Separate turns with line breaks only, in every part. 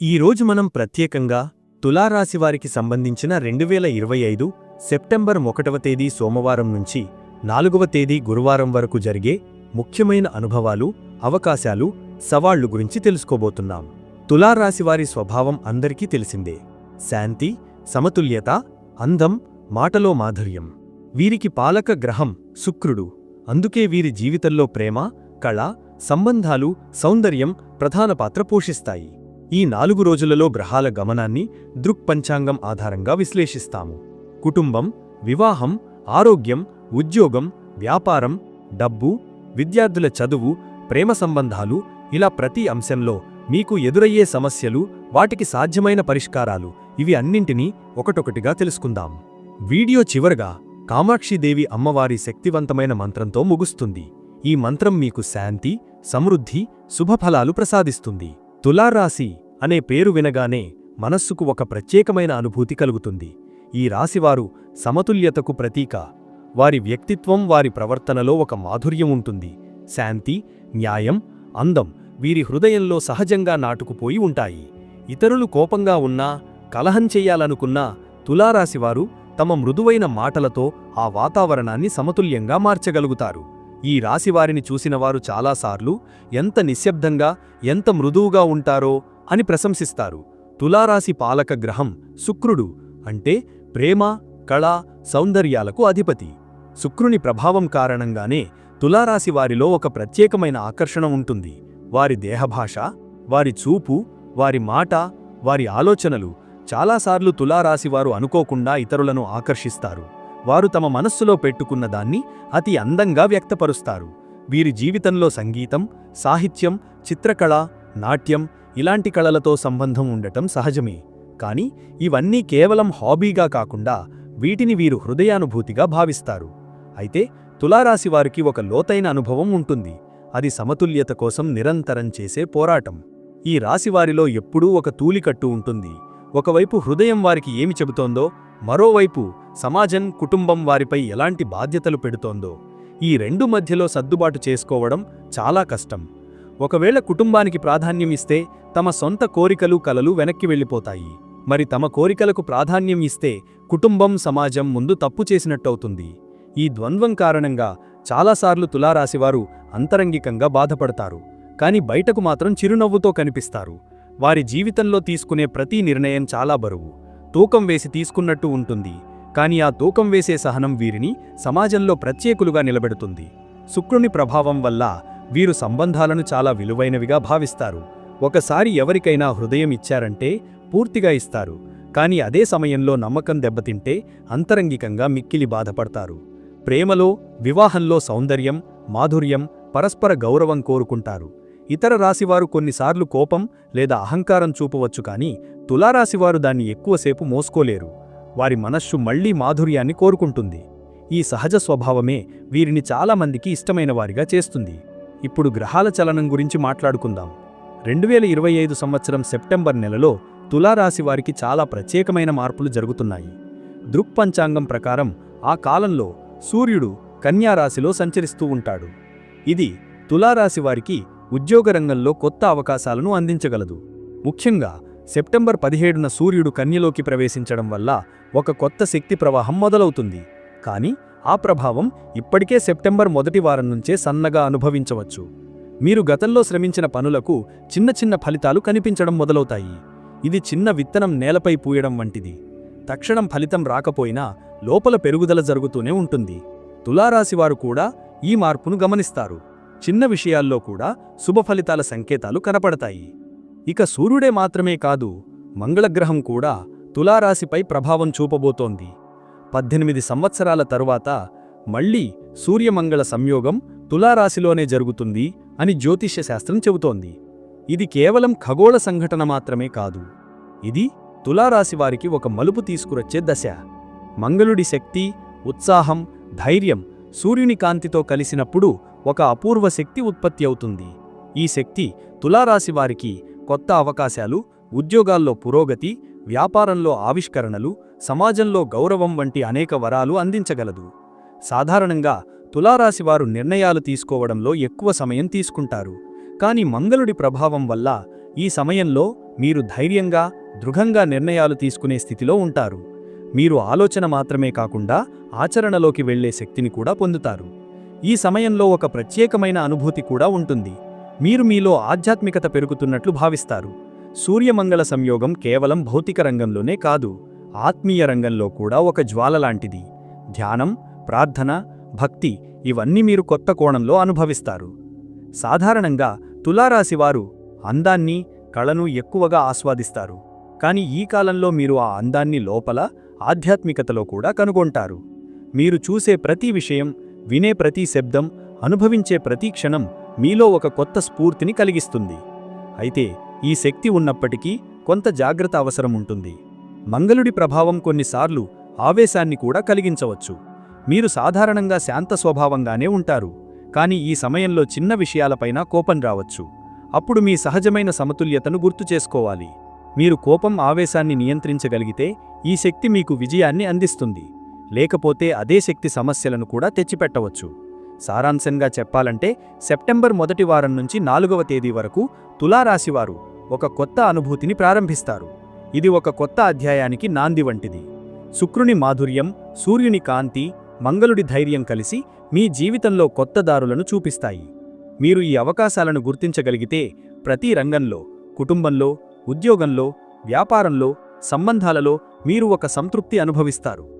ఈరోజు మనం ప్రత్యేకంగా తులారాశివారికి సంబంధించిన రెండు వేల ఇరవై ఐదు సెప్టెంబర్ ఒకటవ తేదీ సోమవారం నుంచి నాలుగవ తేదీ గురువారం వరకు జరిగే ముఖ్యమైన అనుభవాలు అవకాశాలు సవాళ్ళు గురించి తెలుసుకోబోతున్నాం. తులారాశివారి స్వభావం అందరికీ తెలిసిందే. శాంతి సమతుల్యత అందం మాటలో మాధుర్యం. వీరికి పాలక గ్రహం శుక్రుడు. అందుకే వీరి జీవితంలో ప్రేమ కళ సంబంధాలు సౌందర్యం ప్రధాన పాత్ర పోషిస్తాయి. ఈ నాలుగు రోజులలో గ్రహాల గమనాన్ని దృక్పంచాంగం ఆధారంగా విశ్లేషిస్తాము. కుటుంబం వివాహం ఆరోగ్యం ఉద్యోగం వ్యాపారం డబ్బు విద్యార్థుల చదువు ప్రేమ సంబంధాలు ఇలా ప్రతి అంశంలో మీకు ఎదురయ్యే సమస్యలు వాటికి సాధ్యమైన పరిష్కారాలు ఇవి అన్నింటినీ ఒకటొకటిగా తెలుసుకుందాం. వీడియో చివరగా కామాక్షిదేవి అమ్మవారి శక్తివంతమైన మంత్రంతో ముగుస్తుంది. ఈ మంత్రం మీకు శాంతి సమృద్ధి శుభఫలాలు ప్రసాదిస్తుంది. తులారాశి అనే పేరు వినగానే మనస్సుకు ఒక ప్రత్యేకమైన అనుభూతి కలుగుతుంది. ఈ రాశివారు సమతుల్యతకు ప్రతీక. వారి వ్యక్తిత్వం వారి ప్రవర్తనలో ఒక మాధుర్యం ఉంటుంది. శాంతి న్యాయం అందం వీరి హృదయంలో సహజంగా నాటుకుపోయి ఉంటాయి. ఇతరులు కోపంగా ఉన్నా కలహం చెయ్యాలనుకున్నా తులారాశివారు తమ మృదువైన మాటలతో ఆ వాతావరణాన్ని సమతుల్యంగా మార్చగలుగుతారు. ఈ రాశివారిని చూసినవారు చాలాసార్లు ఎంత నిశ్శబ్దంగా ఎంత మృదువుగా ఉంటారో అని ప్రశంసిస్తారు. తులారాశి పాలక గ్రహం శుక్రుడు అంటే ప్రేమ కళ సౌందర్యాలకు అధిపతి. శుక్రుని ప్రభావం కారణంగానే తులారాశి వారిలో ఒక ప్రత్యేకమైన ఆకర్షణ ఉంటుంది. వారి దేహభాష వారి చూపు వారి మాట వారి ఆలోచనలు చాలాసార్లు తులారాశివారు అనుకోకుండా ఇతరులను ఆకర్షిస్తారు. వారు తమ మనస్సులో పెట్టుకున్న దాన్ని అతి అందంగా వ్యక్తపరుస్తారు. వీరి జీవితంలో సంగీతం సాహిత్యం చిత్రకళ నాట్యం ఇలాంటి కళలతో సంబంధం ఉండటం సహజమే. కాని ఇవన్నీ కేవలం హాబీగా కాకుండా వీటిని వీరు హృదయానుభూతిగా భావిస్తారు. అయితే తులారాశివారికి ఒక లోతైన అనుభవం ఉంటుంది. అది సమతుల్యత కోసం నిరంతరం చేసే పోరాటం. ఈ రాశివారిలో ఎప్పుడూ ఒక తూలికట్టు ఉంటుంది. ఒకవైపు హృదయం వారికి ఏమి చెబుతోందో మరోవైపు సమాజం కుటుంబం వారిపై ఎలాంటి బాధ్యతలు పెడుతోందో ఈ రెండు మధ్యలో సర్దుబాటు చేసుకోవడం చాలా కష్టం. ఒకవేళ కుటుంబానికి ప్రాధాన్యం ఇస్తే తమ సొంత కోరికలు కలలు వెనక్కి వెళ్ళిపోతాయి. మరి తమ కోరికలకు ప్రాధాన్యం ఇస్తే కుటుంబం సమాజం ముందు తప్పు చేసినట్టవుతుంది. ఈ ద్వంద్వం కారణంగా చాలాసార్లు తులారాశివారు అంతరంగికంగా బాధపడతారు. కాని బయటకు మాత్రం చిరునవ్వుతో కనిపిస్తారు. వారి జీవితంలో తీసుకునే ప్రతి నిర్ణయం చాలా బరువు. తూకం వేసి తీసుకున్నట్టు ఉంటుంది. కానీ ఆ తూకం వేసే సహనం వీరిని సమాజంలో ప్రత్యేకులుగా నిలబెడుతుంది. శుక్రుని ప్రభావం వల్ల వీరు సంబంధాలను చాలా విలువైనవిగా భావిస్తారు. ఒకసారి ఎవరికైనా హృదయం ఇచ్చారంటే పూర్తిగా ఇస్తారు. కానీ అదే సమయంలో నమ్మకం దెబ్బతింటే అంతరంగికంగా మిక్కిలి బాధపడతారు. ప్రేమలో వివాహంలో సౌందర్యం మాధుర్యం పరస్పర గౌరవం కోరుకుంటారు. ఇతర రాశివారు కొన్నిసార్లు కోపం లేదా అహంకారం చూపవచ్చు కానీ తులారాశివారు దాన్ని ఎక్కువసేపు మోసుకోలేరు. వారి మనస్సు మళ్ళీ మాధుర్యాన్ని కోరుకుంటుంది. ఈ సహజ స్వభావమే వీరిని చాలామందికి ఇష్టమైన వారిగా చేస్తుంది. ఇప్పుడు గ్రహాల చలనం గురించి మాట్లాడుకుందాం. రెండు వేల ఇరవై ఐదు సంవత్సరం సెప్టెంబర్ నెలలో తులారాశి వారికి చాలా ప్రత్యేకమైన మార్పులు జరుగుతున్నాయి. దృక్పంచాంగం ప్రకారం ఆ కాలంలో సూర్యుడు కన్యారాశిలో సంచరిస్తూ ఉంటాడు. ఇది తులారాశి వారికి ఉద్యోగ రంగంలో కొత్త అవకాశాలను అందించగలదు. ముఖ్యంగా సెప్టెంబర్ పదిహేడున సూర్యుడు కన్యలోకి ప్రవేశించడం వల్ల ఒక కొత్త శక్తి ప్రవాహం మొదలవుతుంది. కానీ ఆ ప్రభావం ఇప్పటికే సెప్టెంబర్ మొదటి వారం నుంచే సన్నగా అనుభవించవచ్చు. మీరు గతంలో శ్రమించిన పనులకు చిన్న చిన్న ఫలితాలు కనిపించడం మొదలవుతాయి. ఇది చిన్న విత్తనం నేలపై పూయడం వంటిది. తక్షణం ఫలితం రాకపోయినా లోపల పెరుగుదల జరుగుతూనే ఉంటుంది. తులారాశివారు కూడా ఈ మార్పును గమనిస్తారు. చిన్న విషయాల్లో కూడా శుభ ఫలితాల సంకేతాలు కనపడతాయి. ఇక సూర్యుడే మాత్రమే కాదు మంగళగ్రహం కూడా తులారాశిపై ప్రభావం చూపబోతోంది. పద్దెనిమిది సంవత్సరాల తరువాత మళ్ళీ సూర్యమంగళ సంయోగం తులారాశిలోనే జరుగుతుంది అని జ్యోతిష్య శాస్త్రం చెబుతోంది. ఇది కేవలం ఖగోళ సంఘటన మాత్రమే కాదు. ఇది తులారాశివారికి ఒక మలుపు తీసుకురచ్చే దశ. మంగళుడి శక్తి ఉత్సాహం ధైర్యం సూర్యుని కాంతితో కలిసినప్పుడు ఒక అపూర్వ శక్తి ఉత్పత్తి అవుతుంది. ఈ శక్తి తులారాశివారికి కొత్త అవకాశాలు ఉద్యోగాల్లో పురోగతి వ్యాపారంలో ఆవిష్కరణలు సమాజంలో గౌరవం వంటి అనేక వరాలు అందించగలదు. సాధారణంగా తులారాశివారు నిర్ణయాలు తీసుకోవడంలో ఎక్కువ సమయం తీసుకుంటారు. కాని మంగళుడి ప్రభావం వల్ల ఈ సమయంలో మీరు ధైర్యంగా దృఢంగా నిర్ణయాలు తీసుకునే స్థితిలో ఉంటారు. మీరు ఆలోచన మాత్రమే కాకుండా ఆచరణలోకి వెళ్ళే శక్తిని కూడా పొందుతారు. ఈ సమయంలో ఒక ప్రత్యేకమైన అనుభూతి కూడా ఉంటుంది. మీరు మీలో ఆధ్యాత్మికత పెరుగుతున్నట్లు భావిస్తారు. సూర్యమంగళ సంయోగం కేవలం భౌతిక రంగంలోనే కాదు ఆత్మీయ రంగంలో కూడా ఒక జ్వాల లాంటిది. ధ్యానం ప్రార్థన భక్తి ఇవన్నీ మీరు కొత్త కోణంలో అనుభవిస్తారు. సాధారణంగా తులారాశివారు అందాన్ని కళను ఎక్కువగా ఆస్వాదిస్తారు. కాని ఈ కాలంలో మీరు ఆ అందాన్ని లోపల ఆధ్యాత్మికతలో కూడా కనుగొంటారు. మీరు చూసే ప్రతి విషయం వినే ప్రతి శబ్దం అనుభవించే ప్రతి క్షణం మీలో ఒక కొత్త స్ఫూర్తిని కలిగిస్తుంది. అయితే ఈ శక్తి ఉన్నప్పటికీ కొంత జాగ్రత్త అవసరం ఉంటుంది. మంగళుడి ప్రభావం కొన్నిసార్లు ఆవేశాన్ని కూడా కలిగించవచ్చు. మీరు సాధారణంగా శాంత స్వభావంగానే ఉంటారు కానీ ఈ సమయంలో చిన్న విషయాలపైన కోపం రావచ్చు. అప్పుడు మీ సహజమైన సమతుల్యతను గుర్తు చేసుకోవాలి. మీరు కోపం ఆవేశాన్ని నియంత్రించగలిగితే ఈ శక్తి మీకు విజయాన్ని అందిస్తుంది. లేకపోతే అదే శక్తి సమస్యలను కూడా తెచ్చిపెట్టవచ్చు. సారాంశంగా చెప్పాలంటే సెప్టెంబర్ మొదటి వారం నుంచి నాలుగవ తేదీ వరకు తులారాశివారు ఒక కొత్త అనుభూతిని ప్రారంభిస్తారు. ఇది ఒక కొత్త అధ్యాయానికి నాంది వంటిది. శుక్రుని మాధుర్యం సూర్యుని కాంతి మంగళుడి ధైర్యం కలిసి మీ జీవితంలో కొత్త దారులను చూపిస్తాయి. మీరు ఈ అవకాశాలను గుర్తించగలిగితే ప్రతి రంగంలో కుటుంబంలో ఉద్యోగంలో వ్యాపారంలో సంబంధాలలో మీరు ఒక సంతృప్తి అనుభవిస్తారు.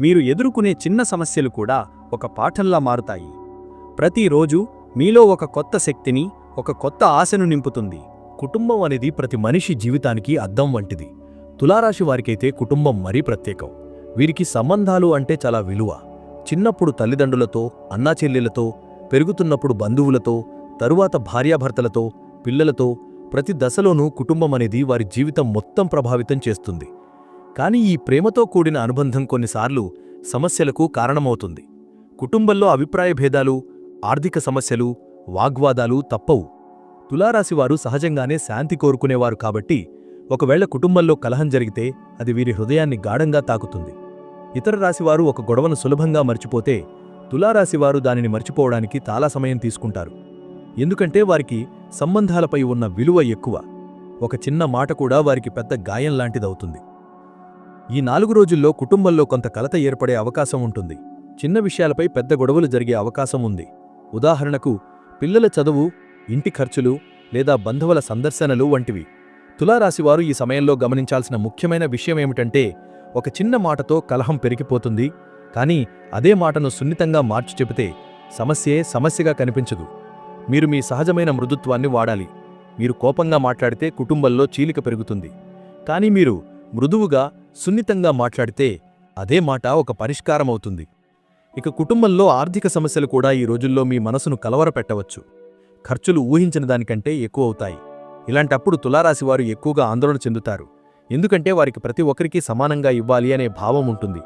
మీరు ఎదుర్కొనే చిన్న సమస్యలు కూడా ఒక పాఠంలా మారుతాయి. ప్రతిరోజు మీలో ఒక కొత్త శక్తిని ఒక కొత్త ఆశను నింపుతుంది.
కుటుంబం అనేది ప్రతి మనిషి జీవితానికి అద్దం వంటిది. తులారాశి వారికైతే కుటుంబం మరీ ప్రత్యేకం. వీరికి సంబంధాలు అంటే చాలా విలువ. చిన్నప్పుడు తల్లిదండ్రులతో అన్నాచెల్లెలతో పెరుగుతున్నప్పుడు బంధువులతో తరువాత భార్యాభర్తలతో పిల్లలతో ప్రతి దశలోనూ కుటుంబం అనేది వారి జీవితం మొత్తం ప్రభావితం చేస్తుంది. కానీ ఈ ప్రేమతో కూడిన అనుబంధం కొన్నిసార్లు సమస్యలకు కారణమవుతుంది. కుటుంబంలో అభిప్రాయ భేదాలు ఆర్థిక సమస్యలు వాగ్వాదాలు తప్పవు. తులారాశివారు సహజంగానే శాంతి కోరుకునేవారు కాబట్టి ఒకవేళ కుటుంబంలో కలహం జరిగితే అది వీరి హృదయాన్ని గాఢంగా తాకుతుంది. ఇతర రాశివారు ఒక గొడవను సులభంగా మర్చిపోతే తులారాశివారు దానిని మర్చిపోవడానికి చాలా సమయం తీసుకుంటారు. ఎందుకంటే వారికి సంబంధాలపై ఉన్న విలువ ఎక్కువ. ఒక చిన్న మాట కూడా వారికి పెద్ద గాయం లాంటిదవుతుంది. ఈ నాలుగు రోజుల్లో కుటుంబంలో కొంత కలత ఏర్పడే అవకాశం ఉంటుంది. చిన్న విషయాలపై పెద్ద గొడవలు జరిగే అవకాశం ఉంది. ఉదాహరణకు పిల్లల చదువు ఇంటి ఖర్చులు లేదా బంధువుల సందర్శనలు వంటివి. తులారాశివారు ఈ సమయంలో గమనించాల్సిన ముఖ్యమైన విషయమేమిటంటే ఒక చిన్న మాటతో కలహం పెరిగిపోతుంది. కానీ అదే మాటను సున్నితంగా మార్చి చెబితే సమస్యే సమస్యగా కనిపించదు. మీరు మీ సహజమైన మృదుత్వాన్ని వాడాలి. మీరు కోపంగా మాట్లాడితే కుటుంబంలో చీలిక పెరుగుతుంది. కానీ మీరు మృదువుగా సున్నితంగా మాట్లాడితే అదే మాట ఒక పరిష్కారమవుతుంది. ఇక కుటుంబంలో ఆర్థిక సమస్యలు కూడా ఈ రోజుల్లో మీ మనసును కలవరపెట్టవచ్చు. ఖర్చులు ఊహించిన దానికంటే ఎక్కువ అవుతాయి. ఇలాంటప్పుడు తులారాశివారు ఎక్కువగా ఆందోళన చెందుతారు. ఎందుకంటే వారికి ప్రతి ఒక్కరికి సమానంగా ఇవ్వాలి అనే భావం ఉంటుంది.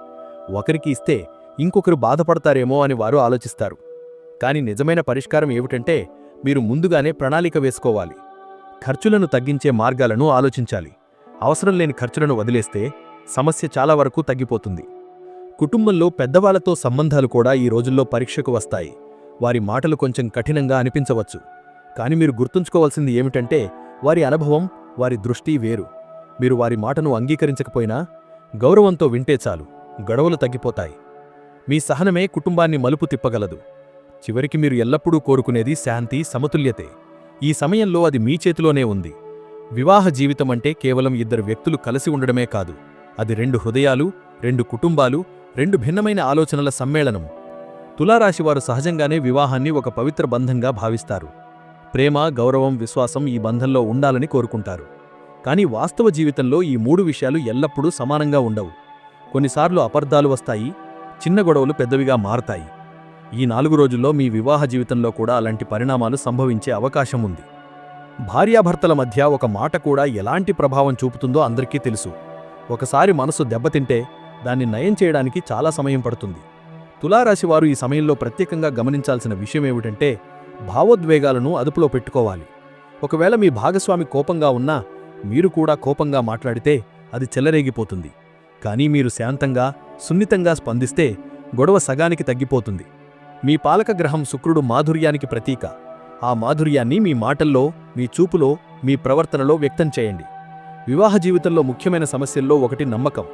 ఒకరికి ఇస్తే ఇంకొకరు బాధపడతారేమో అని వారు ఆలోచిస్తారు. కానీ నిజమైన పరిష్కారం ఏమిటంటే మీరు ముందుగానే ప్రణాళిక వేసుకోవాలి. ఖర్చులను తగ్గించే మార్గాలను ఆలోచించాలి. అవసరం లేని ఖర్చులను వదిలేస్తే సమస్య చాలా వరకు తగ్గిపోతుంది. కుటుంబంలో పెద్దవాళ్ళతో సంబంధాలు కూడా ఈ రోజుల్లో పరీక్షకు వస్తాయి. వారి మాటలు కొంచెం కఠినంగా అనిపించవచ్చు. కానీ మీరు గుర్తుంచుకోవాల్సింది ఏమిటంటే వారి అనుభవం వారి దృష్టి వేరు. మీరు వారి మాటను అంగీకరించకపోయినా గౌరవంతో వింటే చాలు గొడవలు తగ్గిపోతాయి. మీ సహనమే కుటుంబాన్ని మలుపు తిప్పగలదు. చివరికి మీరు ఎల్లప్పుడూ కోరుకునేది శాంతి సమతుల్యతే. ఈ సమయంలో అది మీ చేతిలోనే ఉంది. వివాహ జీవితం అంటే కేవలం ఇద్దరు వ్యక్తులు కలిసి ఉండడమే కాదు. అది రెండు హృదయాలు రెండు కుటుంబాలు రెండు భిన్నమైన ఆలోచనల సమ్మేళనం తులారాశివారు సహజంగానే వివాహాన్ని ఒక పవిత్ర బంధంగా భావిస్తారు. ప్రేమ గౌరవం విశ్వాసం ఈ బంధంలో ఉండాలని కోరుకుంటారు. కానీ వాస్తవ జీవితంలో ఈ మూడు విషయాలు ఎల్లప్పుడూ సమానంగా ఉండవు. కొన్నిసార్లు అపర్ధాలు వస్తాయి చిన్న గొడవలు పెద్దవిగా మారతాయి. ఈ నాలుగు రోజుల్లో మీ వివాహ జీవితంలో కూడా అలాంటి పరిణామాలు సంభవించే అవకాశం ఉంది. భార్యాభర్తల మధ్య ఒక మాట కూడా ఎలాంటి ప్రభావం చూపుతుందో అందరికీ తెలుసు. ఒకసారి మనసు దెబ్బతింటే దాన్ని నయం చేయడానికి చాలా సమయం పడుతుంది. తులారాశివారు ఈ సమయంలో ప్రత్యేకంగా గమనించాల్సిన విషయం ఏమిటంటే భావోద్వేగాలను అదుపులో పెట్టుకోవాలి. ఒకవేళ మీ భాగస్వామి కోపంగా ఉన్నా మీరు కూడా కోపంగా మాట్లాడితే అది చెల్లరేగిపోతుంది కానీ మీరు శాంతంగా సున్నితంగా స్పందిస్తే గొడవ సగానికి తగ్గిపోతుంది. మీ పాలక గ్రహం శుక్రుడు మాధుర్యానికి ప్రతీక. ఆ మాధుర్యాన్ని మీ మాటల్లో మీ చూపులో మీ ప్రవర్తనలో వ్యక్తం చేయండి. వివాహ జీవితంలో ముఖ్యమైన సమస్యల్లో ఒకటి నమ్మకం.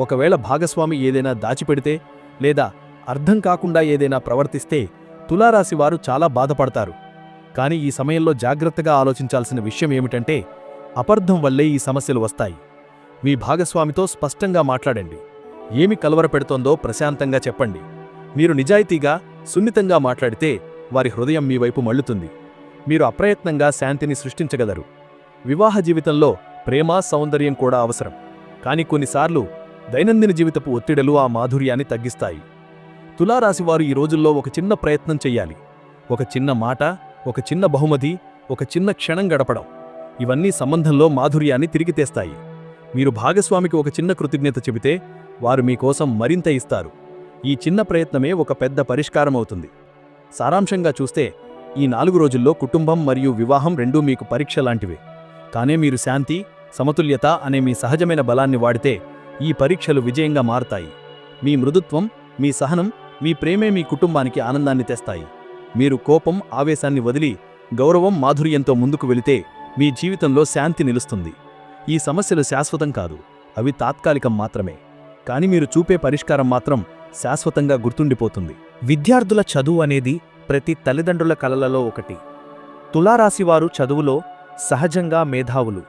ఒకవేళ భాగస్వామి ఏదైనా దాచిపెడితే లేదా అర్థం కాకుండా ఏదైనా ప్రవర్తిస్తే తులారాశి వారు చాలా బాధపడతారు. కానీ ఈ సమయంలో జాగ్రత్తగా ఆలోచించాల్సిన విషయం ఏమిటంటే అపర్థం వల్లే ఈ సమస్యలు వస్తాయి. మీ భాగస్వామితో స్పష్టంగా మాట్లాడండి. ఏమి కలవరపెడుతోందో ప్రశాంతంగా చెప్పండి. మీరు నిజాయితీగా సున్నితంగా మాట్లాడితే వారి హృదయం మీ వైపు మళ్ళుతుంది. మీరు అప్రయత్నంగా శాంతిని సృష్టించగలరు. వివాహ జీవితంలో ప్రేమ సౌందర్యం కూడా అవసరం. కానీ కొన్నిసార్లు దైనందిన జీవితపు ఒత్తిడలు ఆ మాధుర్యాన్ని తగ్గిస్తాయి. తులారాశివారు ఈ రోజుల్లో ఒక చిన్న ప్రయత్నం చెయ్యాలి. ఒక చిన్న మాట ఒక చిన్న బహుమతి ఒక చిన్న క్షణం గడపడం. ఇవన్నీ సంబంధంలో మాధుర్యాన్ని తిరిగి తెస్తాయి. మీరు భాగస్వామికి ఒక చిన్న కృతజ్ఞత చెబితే వారు మీకోసం మరింత ఇస్తారు. ఈ చిన్న ప్రయత్నమే ఒక పెద్ద పరిష్కారం అవుతుంది సారాంశంగా చూస్తే ఈ నాలుగు రోజుల్లో కుటుంబం మరియు వివాహం రెండూ మీకు పరీక్ష లాంటివే. కానే మీరు శాంతి సమతుల్యత అనే మీ సహజమైన బలాన్ని వాడితే ఈ పరీక్షలు విజయంగా మారతాయి. మీ మృదుత్వం మీ సహనం మీ ప్రేమే మీ కుటుంబానికి ఆనందాన్ని తెస్తాయి. మీరు కోపం ఆవేశాన్ని వదిలి గౌరవం మాధుర్యంతో ముందుకు వెళితే మీ జీవితంలో శాంతి నిలుస్తుంది. ఈ సమస్యలు శాశ్వతం కాదు అవి తాత్కాలికం మాత్రమే. కాని మీరు చూపే పరిష్కారం మాత్రం శాశ్వతంగా గుర్తుండిపోతుంది.
విద్యార్థుల చదువు అనేది ప్రతి తల్లిదండ్రుల కలలలో ఒకటి. తులారాశివారు చదువులో సహజంగా మేధావులు.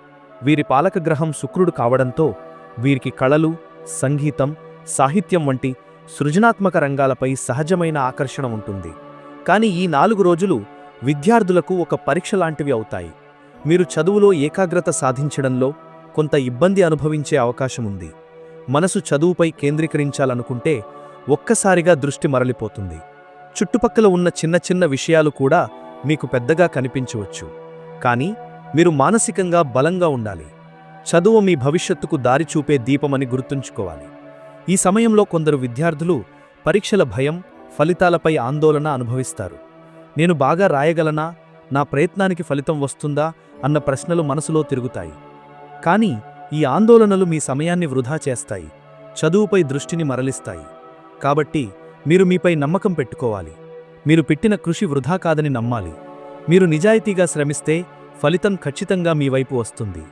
వీరి పాలకగ్రహం శుక్రుడు కావడంతో వీరికి కళలు సంగీతం సాహిత్యం వంటి సృజనాత్మక రంగాలపై సహజమైన ఆకర్షణ ఉంటుంది. కానీ ఈ నాలుగు రోజులు విద్యార్థులకు ఒక పరీక్ష లాంటివి అవుతాయి. మీరు చదువులో ఏకాగ్రత సాధించడంలో కొంత ఇబ్బంది అనుభవించే అవకాశం ఉంది. మనసు చదువుపై కేంద్రీకరించాలనుకుంటే ఒక్కసారిగా దృష్టి మరలిపోతుంది. చుట్టుపక్కల ఉన్న చిన్న చిన్న విషయాలు కూడా మీకు పెద్దగా కనిపించవచ్చు. కానీ మీరు మానసికంగా బలంగా ఉండాలి. చదువు మీ భవిష్యత్తుకు దారి చూపే దీపమని గుర్తుంచుకోవాలి. ఈ సమయంలో కొందరు విద్యార్థులు పరీక్షల భయం ఫలితాలపై ఆందోళన అనుభవిస్తారు. నేను బాగా రాయగలనా? నా ప్రయత్నానికి ఫలితం వస్తుందా? అన్న ప్రశ్నలు మనసులో తిరుగుతాయి. కానీ ఈ ఆందోళనలు మీ సమయాన్ని వృధా చేస్తాయి. చదువుపై దృష్టిని మరలిస్తాయి. కాబట్టి మీరు మీపై నమ్మకం పెట్టుకోవాలి. మీరు పెట్టిన కృషి వృధా కాదని నమ్మాలి. మీరు నిజాయితీగా శ్రమిస్తే ఫలితం ఖచ్చితంగా మీ వైపు వస్తుంది.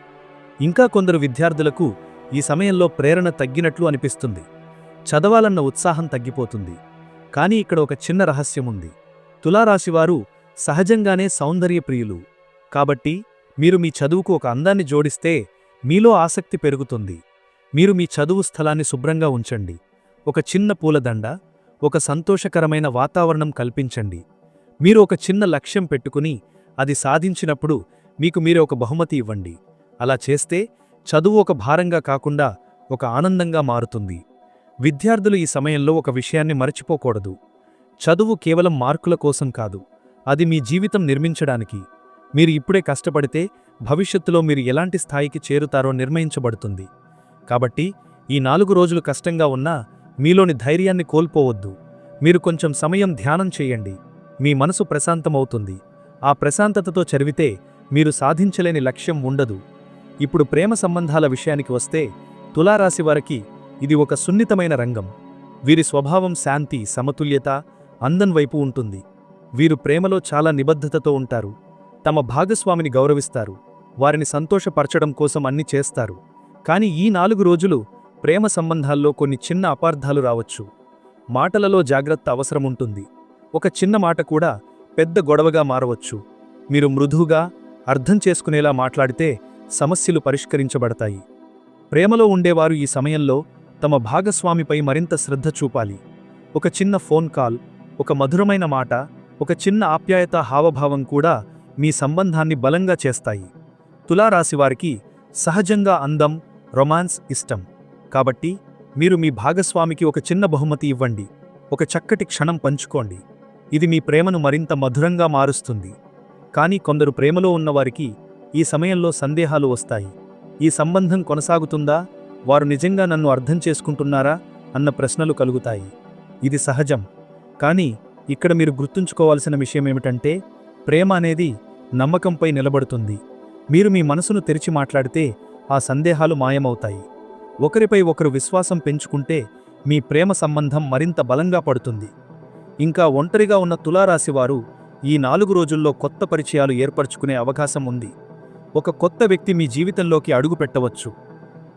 ఇంకా కొందరు విద్యార్థులకు ఈ సమయంలో ప్రేరణ తగ్గినట్లు అనిపిస్తుంది. చదవాలన్న ఉత్సాహం తగ్గిపోతుంది. కానీ ఇక్కడ ఒక చిన్న రహస్యం ఉంది. తులారాశివారు సహజంగానే సౌందర్యప్రియులు. కాబట్టి మీరు మీ చదువుకు ఒక అందాన్ని జోడిస్తే మీలో ఆసక్తి పెరుగుతుంది. మీరు మీ చదువు స్థలాన్ని శుభ్రంగా ఉంచండి. ఒక చిన్న పూలదండ ఒక సంతోషకరమైన వాతావరణం కల్పించండి. మీరు ఒక చిన్న లక్ష్యం పెట్టుకుని అది సాధించినప్పుడు మీకు మీరే ఒక బహుమతి ఇవ్వండి. అలా చేస్తే చదువు ఒక భారంగా కాకుండా ఒక ఆనందంగా మారుతుంది. విద్యార్థులు ఈ సమయంలో ఒక విషయాన్ని మరచిపోకూడదు. చదువు కేవలం మార్కుల కోసం కాదు అది మీ జీవితం నిర్మించడానికి. మీరు ఇప్పుడే కష్టపడితే భవిష్యత్తులో మీరు ఎలాంటి స్థాయికి చేరుతారో నిర్ణయించబడుతుంది. కాబట్టి ఈ నాలుగు రోజులు కష్టంగా ఉన్నా మీలోని ధైర్యాన్ని కోల్పోవద్దు. మీరు కొంచెం సమయం ధ్యానం చేయండి. మీ మనసు ప్రశాంతమవుతుంది. ఆ ప్రశాంతతతో చదివితే మీరు సాధించలేని లక్ష్యం ఉండదు. ఇప్పుడు ప్రేమ సంబంధాల విషయానికి వస్తే తులారాశి వారికి ఇది ఒక సున్నితమైన రంగం. వీరి స్వభావం శాంతి సమతుల్యత అందం వైపు ఉంటుంది. వీరు ప్రేమలో చాలా నిబద్ధతతో ఉంటారు. తమ భాగస్వామిని గౌరవిస్తారు. వారిని సంతోషపరచడం కోసం అన్ని చేస్తారు. కానీ ఈ నాలుగు రోజులు ప్రేమ సంబంధాల్లో కొన్ని చిన్న అపార్థాలు రావచ్చు. మాటలలో జాగ్రత్త అవసరముంటుంది. ఒక చిన్న మాట కూడా పెద్ద గొడవగా మారవచ్చు. మీరు మృదువుగా అర్థం చేసుకునేలా మాట్లాడితే సమస్యలు పరిష్కరించబడతాయి. ప్రేమలో ఉండేవారు ఈ సమయంలో తమ భాగస్వామిపై మరింత శ్రద్ధ చూపాలి. ఒక చిన్న ఫోన్ కాల్ ఒక మధురమైన మాట ఒక చిన్న ఆప్యాయత హావభావం కూడా మీ సంబంధాన్ని బలంగా చేస్తాయి. తులారాశివారికి సహజంగా అందం రొమాన్స్ ఇష్టం. కాబట్టి మీరు మీ భాగస్వామికి ఒక చిన్న బహుమతి ఇవ్వండి. ఒక చక్కటి క్షణం పంచుకోండి. ఇది మీ ప్రేమను మరింత మధురంగా మారుస్తుంది. కానీ కొందరు ప్రేమలో ఉన్నవారికి ఈ సమయంలో సందేహాలు వస్తాయి. ఈ సంబంధం కొనసాగుతుందా? వారు నిజంగా నన్ను అర్థం చేసుకుంటున్నారా? అన్న ప్రశ్నలు కలుగుతాయి. ఇది సహజం. కానీ ఇక్కడ మీరు గుర్తుంచుకోవాల్సిన విషయం ఏమిటంటే ప్రేమ అనేది నమ్మకంపై నిలబడుతుంది. మీరు మీ మనసును తెరిచి మాట్లాడితే ఆ సందేహాలు మాయమవుతాయి. ఒకరిపై ఒకరు విశ్వాసం పెంచుకుంటే మీ ప్రేమ సంబంధం మరింత బలంగా పడుతుంది. ఇంకా ఒంటరిగా ఉన్న తులారాశివారు ఈ నాలుగు రోజుల్లో కొత్త పరిచయాలు ఏర్పరచుకునే అవకాశం ఉంది.
ఒక కొత్త వ్యక్తి మీ జీవితంలోకి అడుగు పెట్టవచ్చు.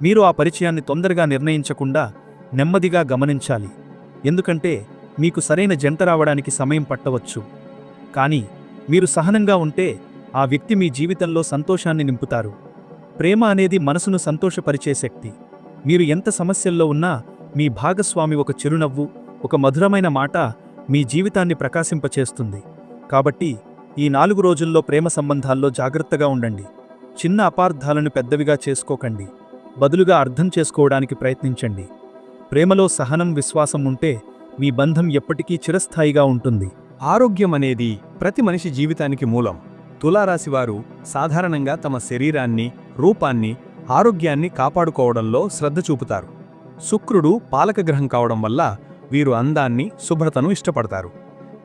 మీరు ఆ పరిచయాన్ని తొందరగా నిర్ణయించకుండా నెమ్మదిగా గమనించాలి. ఎందుకంటే మీకు సరైన జంట రావడానికి సమయం పట్టవచ్చు. కానీ మీరు సహనంగా ఉంటే ఆ వ్యక్తి మీ జీవితంలో సంతోషాన్ని నింపుతారు. ప్రేమ అనేది మనసును సంతోషపరిచే శక్తి. మీరు ఎంత సమస్యల్లో ఉన్నా మీ భాగస్వామి ఒక చిరునవ్వు ఒక మధురమైన మాట మీ జీవితాన్ని ప్రకాశింపచేస్తుంది. కాబట్టి ఈ నాలుగు రోజుల్లో ప్రేమ సంబంధాల్లో జాగ్రత్తగా ఉండండి. చిన్న అపార్థాలను పెద్దవిగా చేసుకోకండి. బదులుగా అర్థం చేసుకోవడానికి ప్రయత్నించండి. ప్రేమలో సహనం విశ్వాసం ఉంటే మీ బంధం ఎప్పటికీ చిరస్థాయిగా ఉంటుంది.
ఆరోగ్యం అనేది ప్రతి మనిషి జీవితానికి మూలం. తులారాశివారు సాధారణంగా తమ శరీరాన్ని రూపాన్ని ఆరోగ్యాన్ని కాపాడుకోవడంలో శ్రద్ధ చూపుతారు. శుక్రుడు పాలకగ్రహం కావడం వల్ల వీరు అందాన్ని శుభ్రతను ఇష్టపడతారు.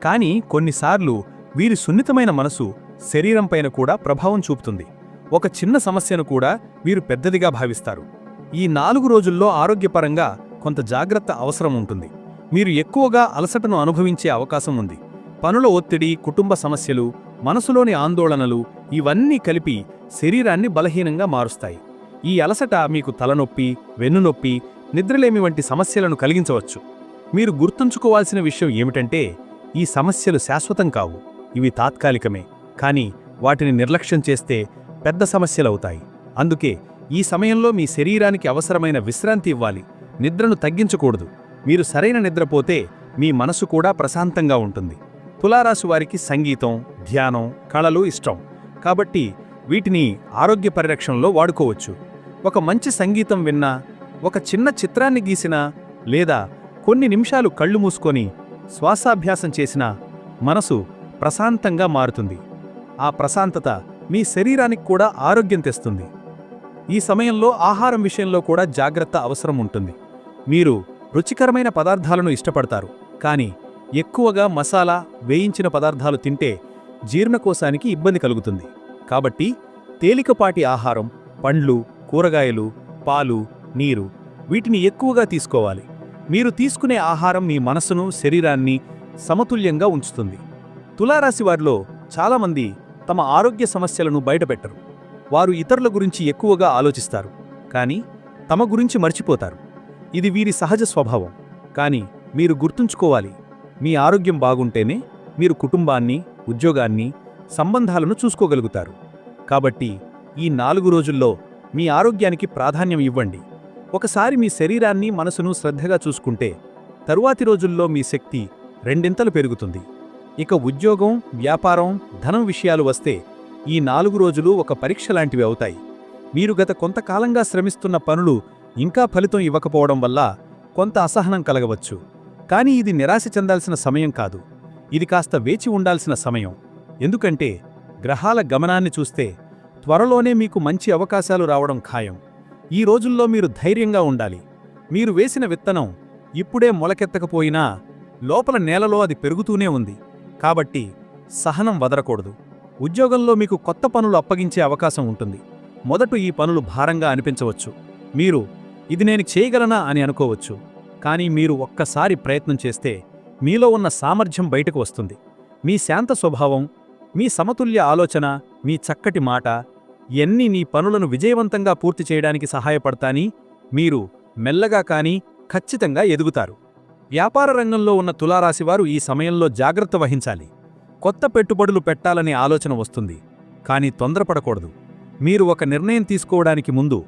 కానీ కొన్నిసార్లు వీరి సున్నితమైన మనసు శరీరంపైన కూడా ప్రభావం చూపుతుంది. ఒక చిన్న సమస్యను కూడా వీరు పెద్దదిగా భావిస్తారు. ఈ నాలుగు రోజుల్లో ఆరోగ్యపరంగా కొంత జాగ్రత్త అవసరం ఉంటుంది. మీరు ఎక్కువగా అలసటను అనుభవించే అవకాశం ఉంది. పనుల ఒత్తిడి కుటుంబ సమస్యలు మనసులోని ఆందోళనలు ఇవన్నీ కలిపి శరీరాన్ని బలహీనంగా మారుస్తాయి. ఈ అలసట మీకు తలనొప్పి వెన్నునొప్పి నిద్రలేమి వంటి సమస్యలను కలిగించవచ్చు. మీరు గుర్తుంచుకోవాల్సిన విషయం ఏమిటంటే ఈ సమస్యలు శాశ్వతం కావు. ఇవి తాత్కాలికమే. కానీ వాటిని నిర్లక్ష్యం చేస్తే పెద్ద సమస్యలవుతాయి. అందుకే ఈ సమయంలో మీ శరీరానికి అవసరమైన విశ్రాంతి ఇవ్వాలి. నిద్రను తగ్గించకూడదు. మీరు సరైన నిద్రపోతే మీ మనసు కూడా ప్రశాంతంగా ఉంటుంది. తులారాశి వారికి సంగీతం ధ్యానం కళలు ఇష్టం. కాబట్టి వీటిని ఆరోగ్య పరిరక్షణలో వాడుకోవచ్చు. ఒక మంచి సంగీతం విన్నా ఒక చిన్న చిత్రాన్ని గీసినా లేదా కొన్ని నిమిషాలు కళ్ళు మూసుకొని శ్వాసాభ్యాసం చేసినా మనసు ప్రశాంతంగా మారుతుంది. ఆ ప్రశాంతత మీ శరీరానికి కూడా ఆరోగ్యం తెస్తుంది. ఈ సమయంలో ఆహారం విషయంలో కూడా జాగ్రత్త అవసరం ఉంటుంది. మీరు రుచికరమైన పదార్థాలను ఇష్టపడతారు కానీ ఎక్కువగా మసాలా వేయించిన పదార్థాలు తింటే జీర్ణకోశానికి ఇబ్బంది కలుగుతుంది. కాబట్టి తేలికపాటి ఆహారం పండ్లు కూరగాయలు పాలు నీరు వీటిని ఎక్కువగా తీసుకోవాలి. మీరు తీసుకునే ఆహారం మీ మనసును శరీరాన్ని సమతుల్యంగా ఉంచుతుంది. తులారాశి వారిలో చాలామంది తమ ఆరోగ్య సమస్యలను బయటపెట్టరు. వారు ఇతరుల గురించి ఎక్కువగా ఆలోచిస్తారు. కానీ తమ గురించి మర్చిపోతారు. ఇది వీరి సహజ స్వభావం. కానీ మీరు గుర్తుంచుకోవాలి మీ ఆరోగ్యం బాగుంటేనే మీరు కుటుంబాన్ని ఉద్యోగాన్ని సంబంధాలను చూసుకోగలుగుతారు. కాబట్టి ఈ నాలుగు రోజుల్లో మీ ఆరోగ్యానికి ప్రాధాన్యం ఇవ్వండి. ఒకసారి మీ శరీరాన్ని మనసును శ్రద్ధగా చూసుకుంటే తరువాతి రోజుల్లో మీ శక్తి రెండింతలు పెరుగుతుంది. ఇక ఉద్యోగం వ్యాపారం ధనం విషయాలు వస్తే ఈ నాలుగు రోజులు ఒక పరీక్ష లాంటివి అవుతాయి. మీరు గత కొంతకాలంగా శ్రమిస్తున్న పనులు ఇంకా ఫలితం ఇవ్వకపోవడం వల్ల కొంత అసహనం కలగవచ్చు. కానీ ఇది నిరాశ చెందాల్సిన సమయం కాదు. ఇది కాస్త వేచి ఉండాల్సిన సమయం. ఎందుకంటే గ్రహాల గమనాన్ని చూస్తే త్వరలోనే మీకు మంచి అవకాశాలు రావడం ఖాయం. ఈ రోజుల్లో మీరు ధైర్యంగా ఉండాలి. మీరు వేసిన విత్తనం ఇప్పుడే మొలకెత్తకపోయినా లోపల నేలలో అది పెరుగుతూనే ఉంది. కాబట్టి సహనం వదరకూడదు. ఉద్యోగంలో మీకు కొత్త పనులు అప్పగించే అవకాశం ఉంటుంది. మొదట ఈ పనులు భారంగా అనిపించవచ్చు. మీరు ఇది నేను చేయగలనా? అని అనుకోవచ్చు. కానీ మీరు ఒక్కసారి ప్రయత్నం చేస్తే మీలో ఉన్న సామర్థ్యం బయటకు వస్తుంది. మీ శాంత స్వభావం మీ సమతుల్య ఆలోచన మీ చక్కటి మాట ఎన్ని నీ పనులను విజయవంతంగా పూర్తి చేయడానికి సహాయపడతాని మీరు మెల్లగా కానీ ఖచ్చితంగా ఎదుగుతారు. వ్యాపార రంగంలో ఉన్న తులారాశివారు ఈ సమయంలో జాగ్రత్త వహించాలి. కొత్త పెట్టుబడులు పెట్టాలనే ఆలోచన వస్తుంది కానీ తొందరపడకూడదు. మీరు ఒక నిర్ణయం తీసుకోవడానికి ముందు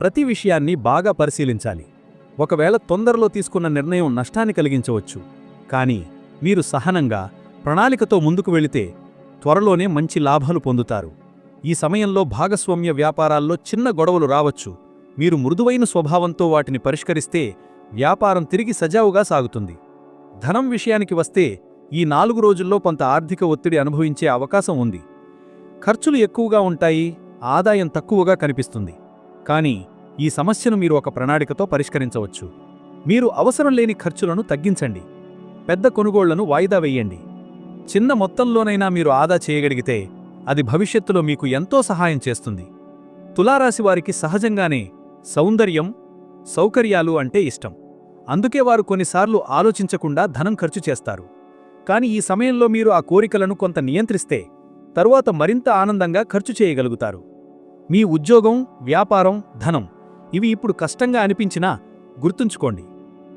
ప్రతి విషయాన్ని బాగా పరిశీలించాలి. ఒకవేళ తొందరలో తీసుకున్న నిర్ణయం నష్టాన్ని కలిగించవచ్చు కానీ మీరు సహనంగా ప్రణాళికతో ముందుకు వెళితే త్వరలోనే మంచి లాభాలు పొందుతారు. ఈ సమయంలో భాగస్వామ్య వ్యాపారాల్లో చిన్న గొడవలు రావచ్చు. మీరు మృదువైన స్వభావంతో వాటిని పరిష్కరిస్తే వ్యాపారం తిరిగి సజావుగా సాగుతుంది. ధనం విషయానికి వస్తే ఈ నాలుగు రోజుల్లో కొంత ఆర్థిక ఒత్తిడి అనుభవించే అవకాశం ఉంది. ఖర్చులు ఎక్కువగా ఉంటాయి ఆదాయం తక్కువగా కనిపిస్తుంది. కానీ ఈ సమస్యను మీరు ఒక ప్రణాళికతో పరిష్కరించవచ్చు. మీరు అవసరం లేని ఖర్చులను తగ్గించండి. పెద్ద కొనుగోళ్ళను వాయిదా వేయండి. చిన్న మొత్తంలోనైనా మీరు ఆదా చేయగలిగితే అది భవిష్యత్తులో మీకు ఎంతో సహాయం చేస్తుంది. తులారాశి వారికి సహజంగానే సౌందర్యం సౌకర్యాలు అంటే ఇష్టం. అందుకే వారు కొన్నిసార్లు ఆలోచించకుండా ధనం ఖర్చు చేస్తారు. కాని ఈ సమయంలో మీరు ఆ కోరికలను కొంత నియంత్రిస్తే తరువాత మరింత ఆనందంగా ఖర్చు చేయగలుగుతారు.
మీ ఉద్యోగం వ్యాపారం ధనం ఇవి ఇప్పుడు కష్టంగా అనిపించినా గుర్తుంచుకోండి.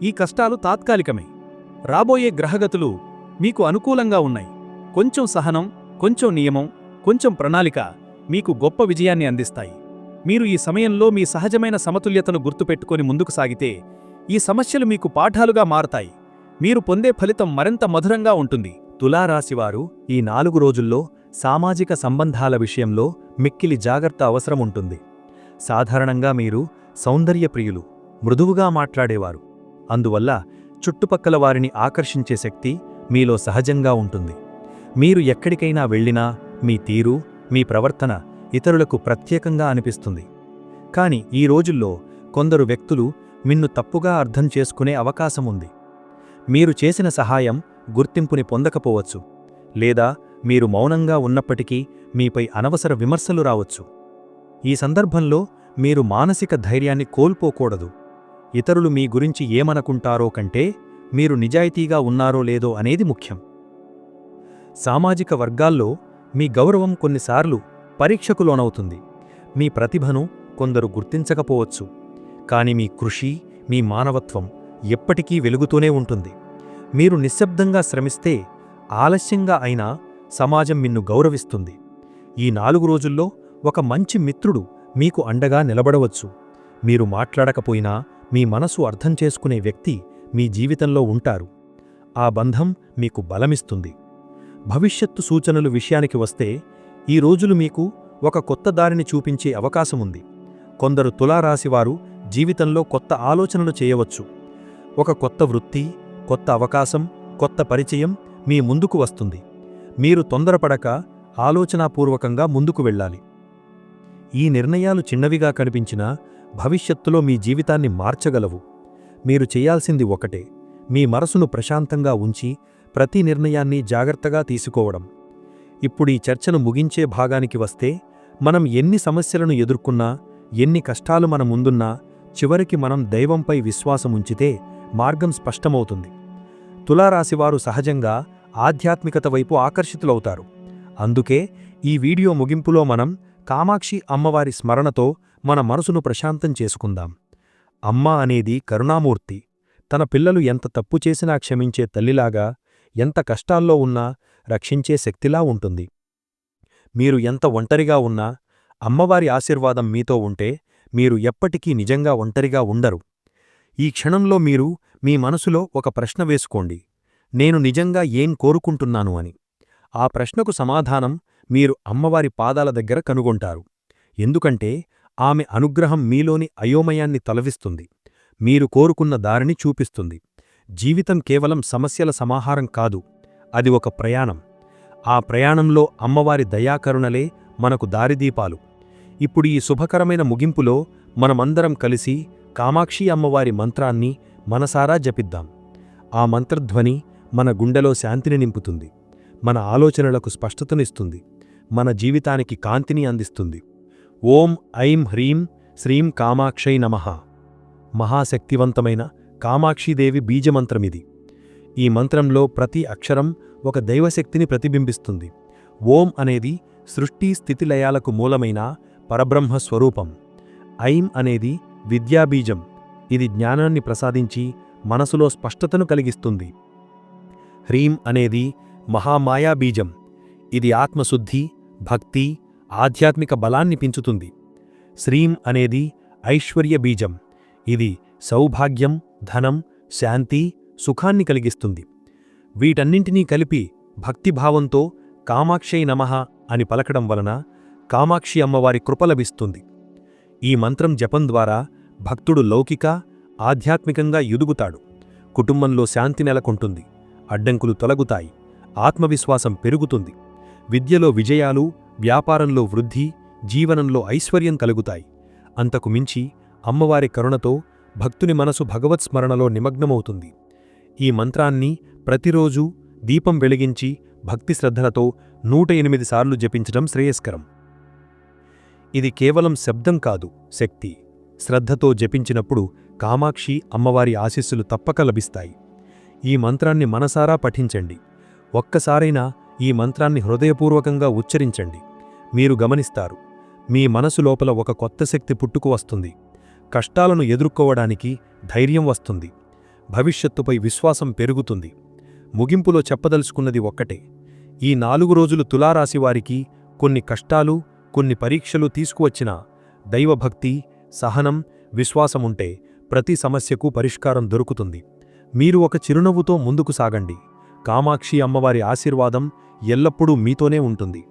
ఈ కష్టాలు తాత్కాలికమే. రాబోయే గ్రహగతులు మీకు అనుకూలంగా ఉన్నాయి. కొంచెం సహనం కొంచెం నియమం కొంచెం ప్రణాళిక మీకు గొప్ప విజయాన్ని అందిస్తాయి. మీరు ఈ సమయంలో మీ సహజమైన సమతుల్యతను గుర్తుపెట్టుకొని ముందుకు సాగితే ఈ సమస్యలు మీకు పాఠాలుగా మారతాయి. మీరు పొందే ఫలితం మరింత మధురంగా ఉంటుంది.
తులారాశివారు ఈ నాలుగు రోజుల్లో సామాజిక సంబంధాల విషయంలో మిక్కిలి జాగ్రత్త అవసరం ఉంటుంది. సాధారణంగా మీరు సౌందర్యప్రియులు మృదువుగా మాట్లాడేవారు. అందువల్ల చుట్టుపక్కల వారిని ఆకర్షించే శక్తి మీలో సహజంగా ఉంటుంది. మీరు ఎక్కడికైనా వెళ్ళినా మీ తీరు మీ ప్రవర్తన ఇతరులకు ప్రత్యేకంగా అనిపిస్తుంది. కాని ఈ రోజుల్లో కొందరు వ్యక్తులు మిన్ను తప్పుగా అర్థం చేసుకునే అవకాశం ఉంది. మీరు చేసిన సహాయం గుర్తింపుని పొందకపోవచ్చు. లేదా మీరు మౌనంగా ఉన్నప్పటికీ మీపై అనవసర విమర్శలు రావచ్చు. ఈ సందర్భంలో మీరు మానసిక ధైర్యాన్ని కోల్పోకూడదు. ఇతరులు మీ గురించి ఏమనుకుంటారో కంటే మీరు నిజాయితీగా ఉన్నారో లేదో అనేది ముఖ్యం. సామాజిక వర్గాల్లో మీ గౌరవం కొన్నిసార్లు పరీక్షకు లోనవుతుంది మీ ప్రతిభను కొందరు గుర్తించకపోవచ్చు. కాని మీ కృషి మీ మానవత్వం ఎప్పటికీ వెలుగుతూనే ఉంటుంది. మీరు నిశ్శబ్దంగా శ్రమిస్తే ఆలస్యంగా అయినా సమాజం మిన్ను గౌరవిస్తుంది. ఈ నాలుగు రోజుల్లో ఒక మంచి మిత్రుడు మీకు అండగా నిలబడవచ్చు. మీరు మాట్లాడకపోయినా మీ మనసు అర్థం చేసుకునే వ్యక్తి మీ జీవితంలో ఉంటారు. ఆ బంధం మీకు బలమిస్తుంది. భవిష్యత్తు సూచనలు విషయానికి వస్తే ఈ రోజులు మీకు ఒక కొత్త దారిని చూపించే అవకాశముంది కొందరు తులారాశివారు జీవితంలో కొత్త ఆలోచనలు చేయవచ్చు. ఒక కొత్త వృత్తి కొత్త అవకాశం కొత్త పరిచయం మీ ముందుకు వస్తుంది. మీరు తొందరపడక ఆలోచనాపూర్వకంగా ముందుకు వెళ్ళాలి. ఈ నిర్ణయాలు చిన్నవిగా కనిపించినా భవిష్యత్తులో మీ జీవితాన్ని మార్చగలవు. మీరు చేయాల్సింది ఒకటే. మీ మనసును ప్రశాంతంగా ఉంచి ప్రతి నిర్ణయాన్ని జాగ్రత్తగా తీసుకోవడం. ఇప్పుడీ చర్చను ముగించే భాగానికి వస్తే మనం ఎన్ని సమస్యలను ఎదుర్కొన్నా ఎన్ని కష్టాలు మన ముందున్నా చివరికి మనం దైవంపై విశ్వాసముంచితే మార్గం స్పష్టమవుతుంది. తులారాశివారు సహజంగా ఆధ్యాత్మికత వైపు ఆకర్షితులవుతారు. అందుకే ఈ వీడియో ముగింపులో మనం కామాక్షి అమ్మవారి స్మరణతో మన మనసును ప్రశాంతం చేసుకుందాం. అమ్మ అనేది కరుణామూర్తి. తన పిల్లలు ఎంత తప్పు చేసినా క్షమించే తల్లిలాగా ఎంత కష్టాల్లో ఉన్నా రక్షించే శక్తిలా ఉంటుంది. మీరు ఎంత ఒంటరిగా ఉన్నా అమ్మవారి ఆశీర్వాదం మీతో ఉంటే మీరు ఎప్పటికీ నిజంగా ఒంటరిగా ఉండరు. ఈ క్షణంలో మీరు మీ మనసులో ఒక ప్రశ్న వేసుకోండి. నేను నిజంగా ఏం కోరుకుంటున్నాను అని. ఆ ప్రశ్నకు సమాధానం మీరు అమ్మవారి పాదాల దగ్గర కనుగొంటారు. ఎందుకంటే ఆమె అనుగ్రహం మీలోని అయోమయాన్ని తలవిస్తుంది. మీరు కోరుకున్న దారిని చూపిస్తుంది. జీవితం కేవలం సమస్యల సమాహారం కాదు. అది ఒక ప్రయాణం. ఆ ప్రయాణంలో అమ్మవారి దయాకరుణలే మనకు దారిదీపాలు. ఇప్పుడు ఈ శుభకరమైన ముగింపులో మనమందరం కలిసి కామాక్షి అమ్మవారి మంత్రాన్ని మనసారా జపిద్దాం. ఆ మంత్రధ్వని మన గుండెలో శాంతిని నింపుతుంది. మన ఆలోచనలకు స్పష్టతనిస్తుంది. మన జీవితానికి కాంతిని అందిస్తుంది. ఓం ఐం హ్రీం శ్రీం కామాక్షై నమః. మహాశక్తివంతమైన కామాక్షిదేవి బీజమంత్రమిది. ఈ మంత్రంలో ప్రతి అక్షరం ఒక దైవశక్తిని ప్రతిబింబిస్తుంది. ఓం అనేది సృష్టి స్థితిలయాలకు మూలమైన పరబ్రహ్మ స్వరూపం ఐం అనేది విద్యాబీజం. ఇది జ్ఞానాన్ని ప్రసాదించి మనసులో స్పష్టతను కలిగిస్తుంది. హ్రీం అనేది మహామాయాబీజం. ఇది ఆత్మశుద్ధి భక్తి ఆధ్యాత్మిక బలాన్ని పెంచుతుంది. శ్రీం అనేది ఐశ్వర్య బీజం. ఇది సౌభాగ్యం ధనం శాంతి సుఖాన్ని కలిగిస్తుంది. వీటన్నింటినీ కలిపి భక్తిభావంతో కామాక్షై నమః అని పలకడం వలన కామాక్షి అమ్మవారి కృప లభిస్తుంది. ఈ మంత్రం జపం ద్వారా భక్తుడు లౌకిక ఆధ్యాత్మికంగా ఎదుగుతాడు. కుటుంబంలో శాంతి నెలకొంటుంది. అడ్డంకులు తొలగుతాయి. ఆత్మవిశ్వాసం పెరుగుతుంది. విద్యలో విజయాలు వ్యాపారంలో వృద్ధి జీవనంలో ఐశ్వర్యం కలుగుతాయి. అంతకు మించి అమ్మవారి కరుణతో భక్తుని మనసు భగవత్ స్మరణలో నిమగ్నమవుతుంది. ఈ మంత్రాన్ని ప్రతిరోజూ దీపం వెలిగించి భక్తి శ్రద్ధలతో నూట ఎనిమిది సార్లు జపించడం శ్రేయస్కరం. ఇది కేవలం శబ్దం కాదు శక్తి. శ్రద్ధతో జపించినప్పుడు కామాక్షి అమ్మవారి ఆశీస్సులు తప్పక లభిస్తాయి. ఈ మంత్రాన్ని మనసారా పఠించండి. ఒక్కసారైనా ఈ మంత్రాన్ని హృదయపూర్వకంగా ఉచ్చరించండి. మీరు గమనిస్తారు. మీ మనసు లోపల ఒక కొత్త శక్తి పుట్టుకు వస్తుంది. కష్టాలను ఎదుర్కోవడానికి ధైర్యం వస్తుంది. భవిష్యత్తుపై విశ్వాసం పెరుగుతుంది. ముగింపులో చెప్పదలుచుకున్నది ఒక్కటే. ఈ నాలుగు రోజులు తులారాశివారికి కొన్ని కష్టాలు కొన్ని పరీక్షలు తీసుకువచ్చిన దైవభక్తి సహనం విశ్వాసముంటే ప్రతి సమస్యకు పరిష్కారం దొరుకుతుంది. మీరు ఒక చిరునవ్వుతో ముందుకు సాగండి. కామాక్షి అమ్మవారి ఆశీర్వాదం ఎల్లప్పుడూ మీతోనే ఉంటుంది.